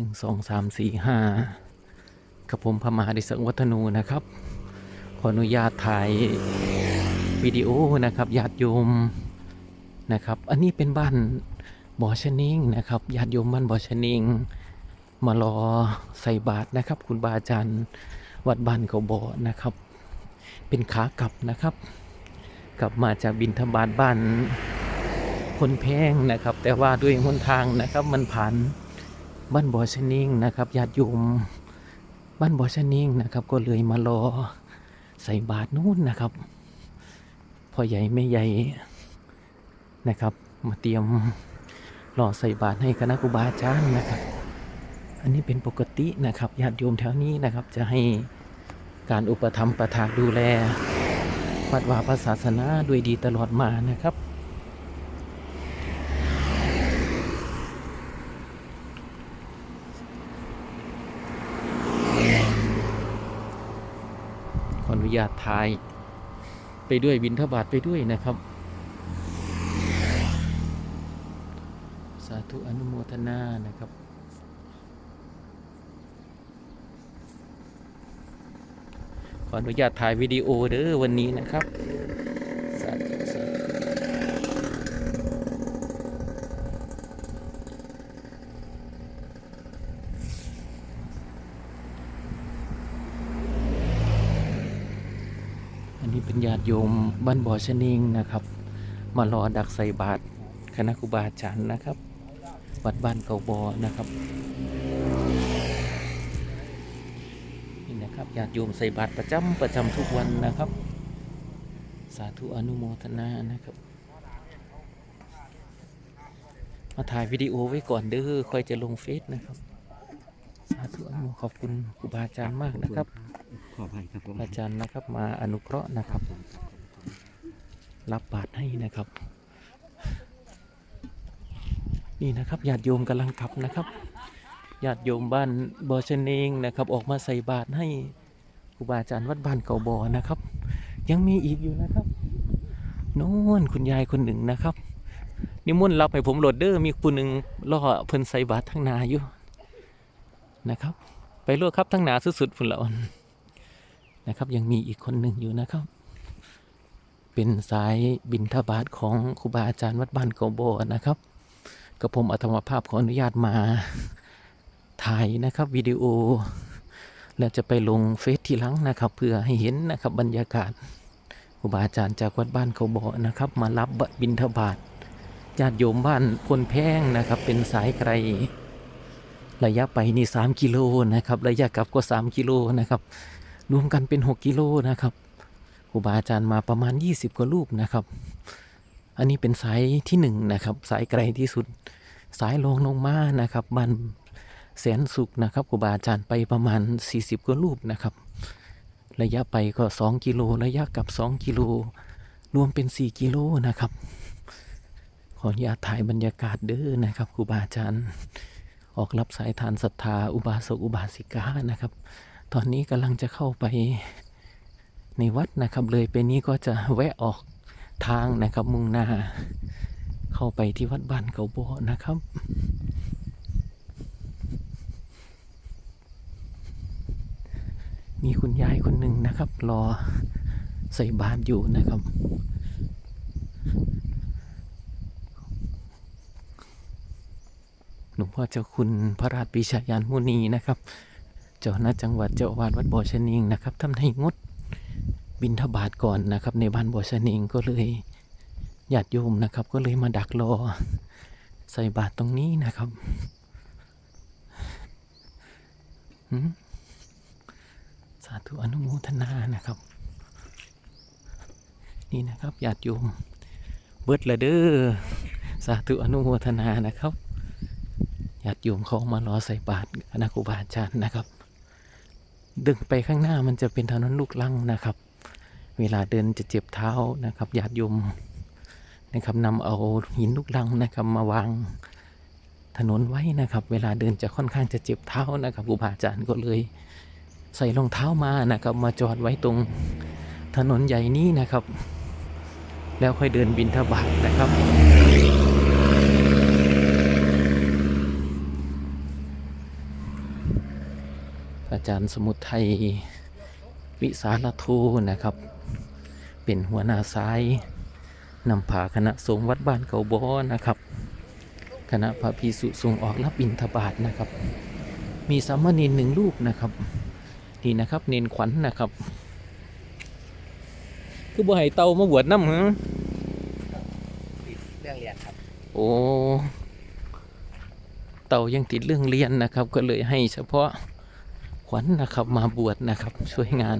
นึ่งสองสามสี่ห้ากับผมพมหาดิสังวัฒนูนะครับ ขออนุญาตถ่ายวิดีโอนะครับญาติโยมนะครับ อันนี้เป็นบ้านบ่อชนิงนะครับญาติโยมบ้านบ่อชนิง มารอใส่บาตรนะครับ คุณบาอาจารย์วัดบ้านเขาบ่อนะครับ เป็นขากลับนะครับ กลับมาจากบินทบาทบ้านคนแพงนะครับ แต่ว่าด้วยหนทางนะครับมันผ่าน บ้านบ่อชะนิงนะครับญาติโยมบ้านบ่อชะนิงนะครับ ก็เลยมารอใส่บาตรนู่นนะครับพ่อใหญ่แม่ใหญ่นะครับ มาเตรียมรอใส่บาตรให้คณะครูบาอาจารย์นะครับ อันนี้เป็นปกตินะครับญาติโยมแถวนี้นะครับ จะให้การอุปถัมประทานดูแลวัดวาพระศาสนาด้วยดีตลอดมานะครับ ขออนุ ญาตถ่าย ไปด้วยบินทบาทไปด้วยนะครับ สาธุอนุโมทนานะครับขออนุญาตถ่ายวิดีโอเด้อวันนี้นะครับ สาธุสาธุอันนี้เป็นญา ติโยมบ้านบ่อชะนิงนะครับ มารอดักใส่บาตรคณะครูบาอาจารย์นะครับ วัดบ้านเกาบอนะครับนี่นะครับญาติโยมใส่บาตรประจำประจำทุกวันนะครับ สาธุอนุโมทนานะครับ มาถ่ายวิดีโอไว้ก่อนเด้อค่อยจะลงเฟซนะครับ สาธุอนุโมขอบคุณครูบาอาจารย์มากนะครับ ออภัยครับผมอาจารย์นะครับมาอนุเคราะห์นะครับ รับบาตรให้นะครับ นี่นะครับญาติโยมกำลังกลับนะครับญาติโยมบ้านบอชเนงนะครับ ออกมาใส่บาตรให้ครูบาอาจารย์วัดบ้านเก่าบอนะครับ ยังมีอีกอยู่นะครับโน่นคุณยายคนหนึ่งนะครับนิมนต์รับให้ผมโหลดเดอร์มีผู้หนึ่งล่อเพิ่นใส่บาตรทั้งนาอยู่นะครับ ไปโลดครับทั้งนาสุดๆฝุ่นละอ่อน นะครับ ยังมีอีกคนหนึ่งอยู่นะครับ เป็นสายบินทบาทของครูบาอาจารย์วัดบ้านเกาโบนะครับกระผมอัตมภาพขออนุญาตมาถ่ายนะครับวิดีโอ แล้วจะไปลงเฟซทีหลังนะครับ เพื่อให้เห็นนะครับบรรยากาศครูบาอาจารย์จากวัดบ้านเขาโบนะครับ มารับบินทบาทญาติโยมบ้านพลแพงนะครับ เป็นสายไกล ระยะไปนี่สามกิโลนะครับ ระยะกลับก็สามกิโลนะครับ รวมกันเป็น 6 กิโลนะครับครูบาอาจารย์มาประมาณ 20 กว่ารูปนะครับ อันนี้เป็นสายที่1นงนะครับสายไกลที่สุด สายลงลงมานะครับบันแสนสุขนะครับครูบาอาจารย์ไปประมาณ 40 กว่ารูปนะครับ ระยะไปก็ 2 กิโลระยะกลับ 2 กิโลรวมเป็น 4 กิโลนะครับขออนุญาตถ่ายบรรยากาศเด้อนะครับครูบาอาจารย์ ออกรับสายทานศรัทธาอุบาสกอุบาสิกานะครับ ตอนนี้กำลังจะเข้าไปในวัดนะครับ เลยไปนี้ก็จะแวะออกทางนะครับ มุ่งหน้า เข้าไปที่วัดบ้านเขาโบนะครับมีคุณยายคนหนึ่งนะครับ รอใส่บาตรอยู่นะครับ หลวงพ่อเจ้าคุณพระราชปิชายานมุนีนะครับ เจ้าคณะจังหวัดเจ้าวาสวัดบ่อชนิงนะครับท่านให้งดบินทบาทก่อนนะครับ ในบ้านบ่อชนิงก็เลยญาติโยมนะครับ ก็เลยมาดักรอ ใส่บาตรตรงนี้นะครับสาธุอนุโมทนานะครับ นี่นะครับญาติโยมเบิดละเด้อสาธุอนุโมทนานะครับญาติโยมเขามารอใส่บาตรคณะครูบาอาจารย์นะครับ ดึงไปข้างหน้ามันจะเป็นถนนลูกลังนะครับ เวลาเดินจะเจ็บเท้านะครับญาติโยมนะครับนำเอาหินลูกลังนะครับมาวางถนนไว้นะครับ เวลาเดินจะค่อนข้างจะเจ็บเท้านะครับครูบาอาจารย์ก็เลย ใส่รองเท้ามานะครับ มาจอดไว้ตรงถนนใหญ่นี้นะครับ แล้วค่อยเดินบินทบาทนะครับ อาจารย์สมุทรไทยวิสารโทนะครับ เป็นหัวหน้าซ้ายนำพาคณะสงฆ์วัดบ้านเก่าบอนะครับ คณะพระภิกษุสงฆ์ออกรับบิณฑบาตนะครับ มีสามเณรหนึ่งรูปนะครับนี่นะครับเนนขวัญนะครับ คือบ่ให้เตามาบวชน้ำเหรอติดเรื่องเรียนครับ โอ้เตายังติดเรื่องเรียนนะครับ ก็เลยให้เฉพาะ ขวัญนะครับมาบวชนะครับ ช่วยงาน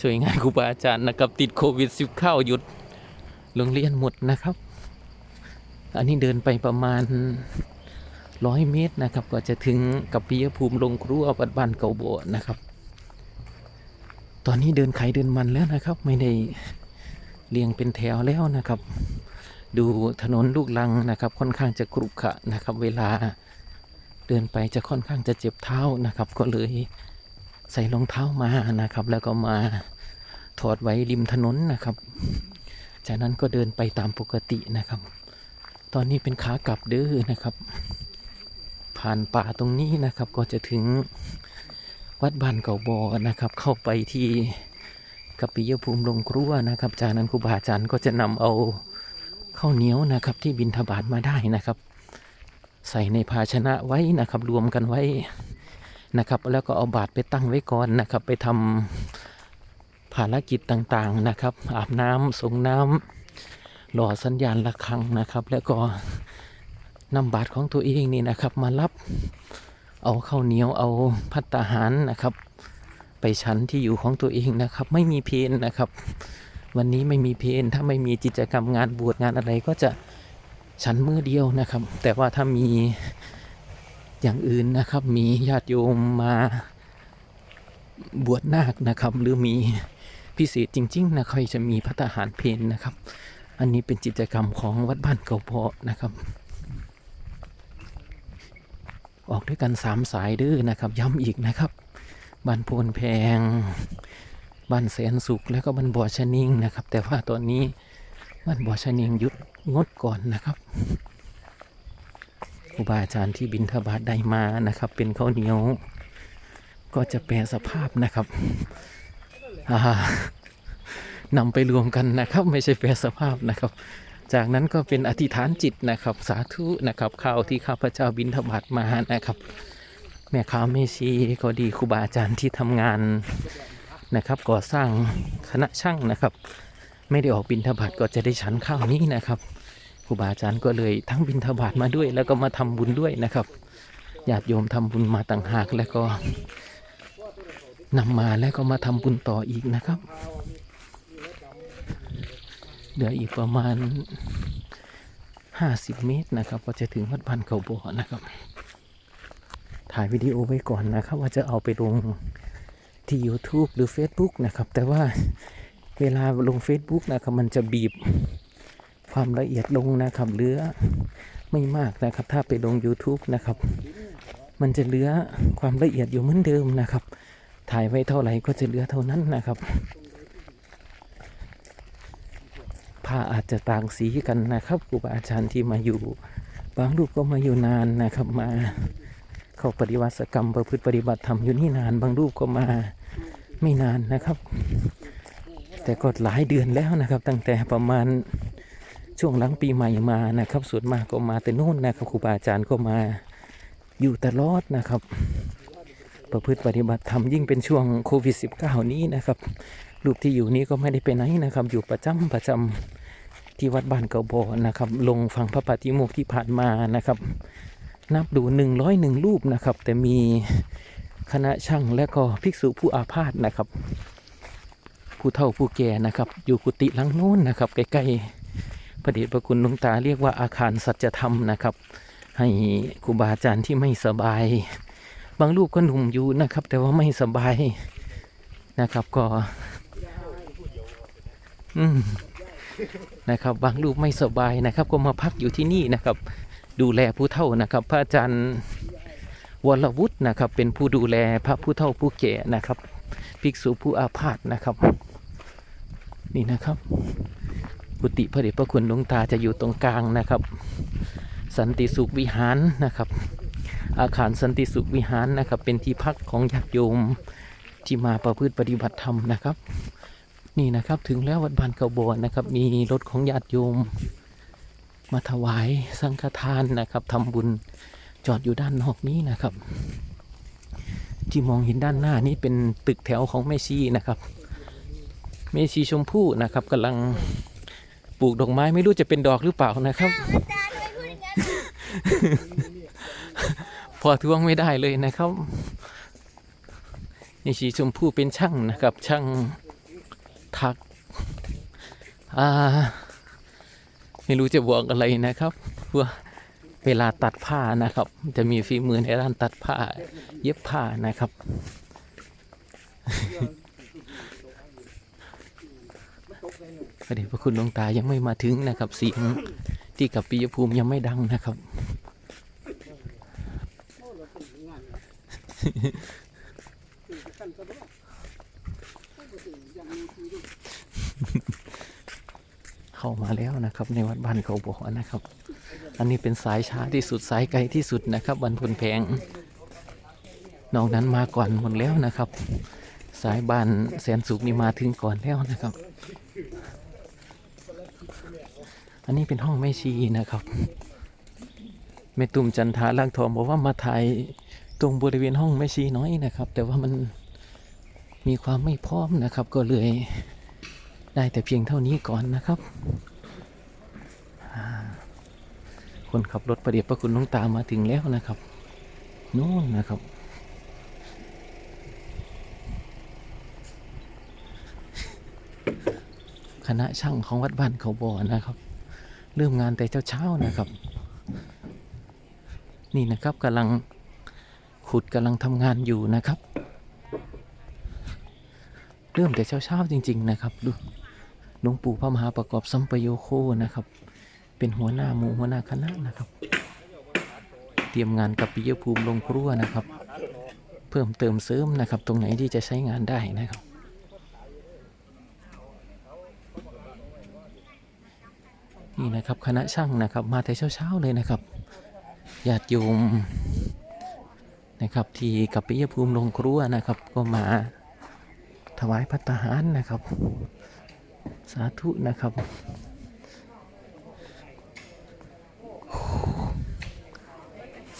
ช่วยงานครูบาอาจารย์นะครับ ติดโควิดสิบเข้าหยุดโรงเรียนหมดนะครับ อันนี้เดินไปประมาณร้อยเมตรนะครับ ก็จะถึงกับปิยภูมิลงครูวัดบ้านเก่าโบสถ์นะครับ ตอนนี้เดินไขเดินมันแล้วนะครับ ไม่ได้เรียงเป็นแถวแล้วนะครับ ดูถนนลูกลังนะครับ ค่อนข้างจะกรุขระนะครับ เวลา ดินไปจะค่อนข้างจะเจ็บเท้านะครับ ก็เลยใส่รองเท้ามานะครับ แล้วก็มาถอดไว้ริมถนนนะครับ จากนั้นก็เดินไปตามปกตินะครับ ตอนนี้เป็นขากลับเด้อนะครับ ผ่านป่าตรงนี้นะครับ ก็จะถึงวัดบ้านเก่าบอนะครับ เข้าไปที่กัปปิยภูมิลงครัวนะครับ จากนั้นครูบาอาจารย์ก็จะนำเอาข้าวเหนียวนะครับ ที่บินทบาทมาได้นะครับ ใส่ในภาชนะไว้นะครับ รวมกันไว้นะครับ แล้วก็เอาบาตรไปตั้งไว้ก่อนนะครับ ไปทำภารกิจต่างๆนะครับ อาบน้ำส่งน้ำหล่อสัญญาณระฆังนะครับ แล้วก็นำบาตรของตัวเองนี่นะครับ มารับเอาข้าวเหนียวเอาพัตตาหารนะครับ ไปชั้นที่อยู่ของตัวเองนะครับ ไม่มีเพนนะครับ วันนี้ไม่มีเพนถ้าไม่มีกิจกรรมงานบวชงานอะไรก็จะ ฉันมือเดียวนะครับ แต่ว่าถ้ามีอย่างอื่นนะครับ มีญาติโยมมาบวชนาคนะครับ หรือมีพิเศษจริง ๆ นะค่อยจะมีพัฒหารเพนนะครับ อันนี้เป็นกิจกรรมของวัดบ้านเก่าเพาะนะครับ ออกด้วยกันสามสายเด้อนะครับ ย้ำอีกนะครับบ้านโพนแพงบ้านแสนสุขแล้วก็บ้านบ่อชะนิงนะครับ แต่ว่าตอนนี้ บ้านบ่อชะนิงยุดงดก่อนนะครับครูบาอาจารย์ที่บินทบาทได้มานะครับ เป็นข้าวเหนียว ก็จะแปลสภาพนะครับนำไปรวมกันนะครับ ไม่ใช่แปลสภาพนะครับ จากนั้นก็เป็นอธิษฐานจิตนะครับ สาธุนะครับข้าวที่ข้าพเจ้าบินทบาทมานะครับ แม่ค้าแม่ชีก็ดีครูบาอาจารย์ที่ทำงานนะครับ ก่อสร้างคณะช่างนะครับ ไม่ได้ออกบินทบาทก็จะได้ฉันข้าวนี้นะครับครูบาอาจารย์ก็เลยทั้งบินทบาทมาด้วย แล้วก็มาทำบุญด้วยนะครับญาติโยมทำบุญมาต่างหากแล้วก็นำมาแล้วก็มาทำบุญต่ออีกนะครับ เหลืออีกประมาณ 50 เมตรนะครับ ก็จะถึงวัดบ้านเขาบ่อนะครับ ถ่ายวิดีโอไว้ก่อนนะครับ ว่าจะเอาไปลงที่ YouTube หรือ Facebook นะครับ แต่ว่า เวลาลง Facebook นะครับมันจะบีบความละเอียดลงนะครับเหลือไม่มากนะครับ ถ้าไปลง YouTube นะครับ มันจะเหลือความละเอียดอยู่เหมือนเดิมนะครับ ถ่ายไว้เท่าไหร่ก็จะเหลือเท่านั้นนะครับผ้าอาจจะต่างสีกันนะครับครูบาอาจารย์ที่มาอยู่ บางรูปก็มาอยู่นานนะครับมาเข้าปฏิวัติกรรมประพฤติปฏิบัติธรรมอยู่นี่นาน บางรูปก็มาไม่นานนะครับ แต่ก็หลายเดือนแล้วนะครับ ตั้งแต่ประมาณช่วงหลังปีใหม่มานะครับส่วนมากก็มาแต่นู่นนะครับครูบาอาจารย์ก็มาอยู่ตลอดนะครับ ประพฤติปฏิบัติธรรมยิ่งเป็นช่วงโควิด -19 นี้นะครับรูปที่อยู่นี้ก็ไม่ได้ไปไหนนะครับ อยู่ประจำประจำที่วัดบ้านเกาโบอนะครับ ลงฟังพระปฏิโมกข์ที่ผ่านมานะครับ นับดูหนึ่งร้อยหนึ่งรูปนะครับ แต่มีคณะช่างและก็ภิกษุผู้อาพาธนะครับ ผู้เฒ่าผู้แก่นะครับ อยู่กุฏิหลังโน้นนะครับใกล้ๆพระเดชพระคุณหลวงตาเรียกว่าอาคารสัจธรรมนะครับ ให้ครูบาอาจารย์ที่ไม่สบาย บางรูปก็หนุ่มอยู่นะครับ แต่ว่าไม่สบายนะครับก็อืมนะครับบางรูปไม่สบายนะครับ ก็มาพักอยู่ที่นี่นะครับ ดูแลผู้เฒ่านะครับ พระอาจารย์วรวุฒินะครับ เป็นผู้ดูแลพระผู้เฒ่าผู้แก่นะครับ ภิกษุผู้อาพาธนะครับ นี่นะครับกุฏิพระเดชพระคุณหลวงตาจะอยู่ตรงกลางนะครับ สันติสุขวิหารนะครับ อาคารสันติสุขวิหารนะครับ เป็นที่พักของญาติโยมที่มาประพฤติปฏิบัติธรรมนะครับ นี่นะครับถึงแล้ววัดบ้านเกาบอนนะครับ มีรถของญาติโยม มาถวายสังฆทานนะครับทำบุญจอดอยู่ด้านนอกนี้นะครับ ที่มองเห็นด้านหน้านี้เป็นตึกแถวของแม่ชีนะครับ แม่ชีชมพู่นะครับกำลังปลูกดอกไม้ไม่รู้จะเป็นดอกหรือเปล่านะครับอาจารย์ทำไมพูดอย่างนั้นพอทวงไม่ได้เลยนะครับนี่ชีชมพู่เป็นช่างนะครับช่างถักอ่าไม่รู้จะบอกอะไรนะครับว่าเวลาตัดผ้านะครับ จะมีฝีมือในด้านตัดผ้า เย็บผ้านะครับ ระเดชพระคุณหลวงตายังไม่มาถึงนะครับเสียงที่กับปิยภูมิยังไม่ดังนะครับ เข้ามาแล้วนะครับ ในวัดบ้านเขาบอกนะครับ อันนี้เป็นสายช้าที่สุดสายไกลที่สุดนะครับบรรพนแพงนอกนั้นมาก่อนหมดแล้วนะครับ สายบ้านแสนสุขนี่มาถึงก่อนแล้วนะครับ อันนี้เป็นห้องแม่ชีนะครับแม่ตุ่มจันทาล่างทองบอกว่ามาถ่ายตรงบริเวณห้องแม่ชีน้อยนะครับ แต่ว่ามันมีความไม่พร้อมนะครับ ก็เลยได้แต่เพียงเท่านี้ก่อนนะครับ คนขับรถประเดี๋ยวประคุณน้องตามมาถึงแล้วนะครับโน่นนะครับ คณะช่างของวัดบ้านเขาบ่อนะครับ เริ่มงานแต่เช้าๆนะครับ นี่นะครับกำลังขุดกำลังทำงานอยู่นะครับ เริ่มแต่เช้าๆจริง ๆ นะครับดูหลวงปู่พระมหาประกอบสัมปโยโคนะครับ เป็นหัวหน้าหมู่หัวหน้าคณะนะครับ เตรียมงานกับปิยภูมิลงครัวนะครับ เพิ่มเติมเสริมนะครับ ตรงไหนที่จะใช้งานได้นะครับ นี่นะครับคณะช่างนะครับมาแต่เช้าๆเลยนะครับญาติโยมนะครับที่กับปิยภูมิลงครัวนะครับ ก็มาถวายพัตหารนะครับ สาธุนะครับ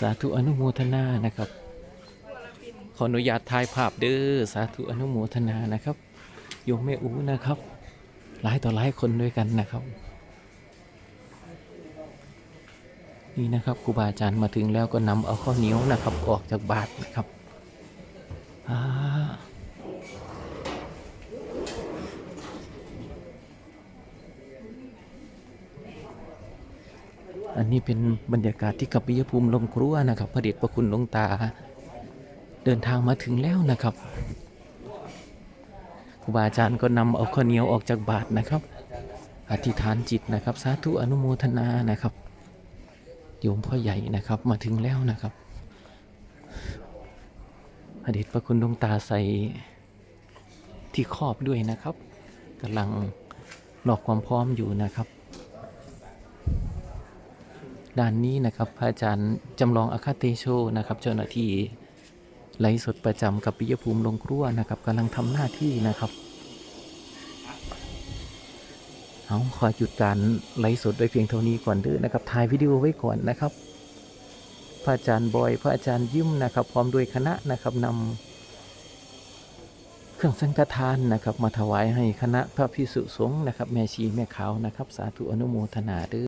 สาธุอนุโมทนานะครับ ขออนุญาตถ่ายภาพเด้อสาธุอนุโมทนานะครับโยมแม่อูนะครับ หลายต่อหลายคนด้วยกันนะครับ นี่นะครับครูบาอาจารย์มาถึงแล้วก็นำเอาข้าวเหนียวนะครับออกจากบาตรนะครับอันนี้เป็นบรรยากาศที่กับปิยภูมิลงครัวนะครับ พระเดชพระคุณหลวงตา เดินทางมาถึงแล้วนะครับครูบาอาจารย์ก็นำเอาข้าวเหนียวออกจากบาตรนะครับ อธิษฐานจิตนะครับ สาธุอนุโมทนานะครับ โยมพ่อใหญ่นะครับ มาถึงแล้วนะครับอดีตพระคุณดวงตาใส่ที่ครอบด้วยนะครับกำลังหลอกความพร้อมอยู่นะครับ ด้านนี้นะครับพระอาจารย์จำลองอาคาเตโชนะครับ เจ้าหน้าที่ไลฟ์สดประจำกับปิยภูมิลงครัวนะครับกำลังทำหน้าที่นะครับ เอาขอหยุดการไลฟ์สดไว้เพียงเท่านี้ก่อนเด้อนะครับถ่ายวิดีโอไว้ก่อนนะครับ พระอาจารย์บอย พระอาจารย์ยิ้มนะครับ พร้อมด้วยคณะนะครับนำเครื่องสังฆทานนะครับ มาถวายให้คณะพระพิสุสงฆ์นะครับ แม่ชีแม่ขาวนะครับ สาธุอนุโมทนาเด้อ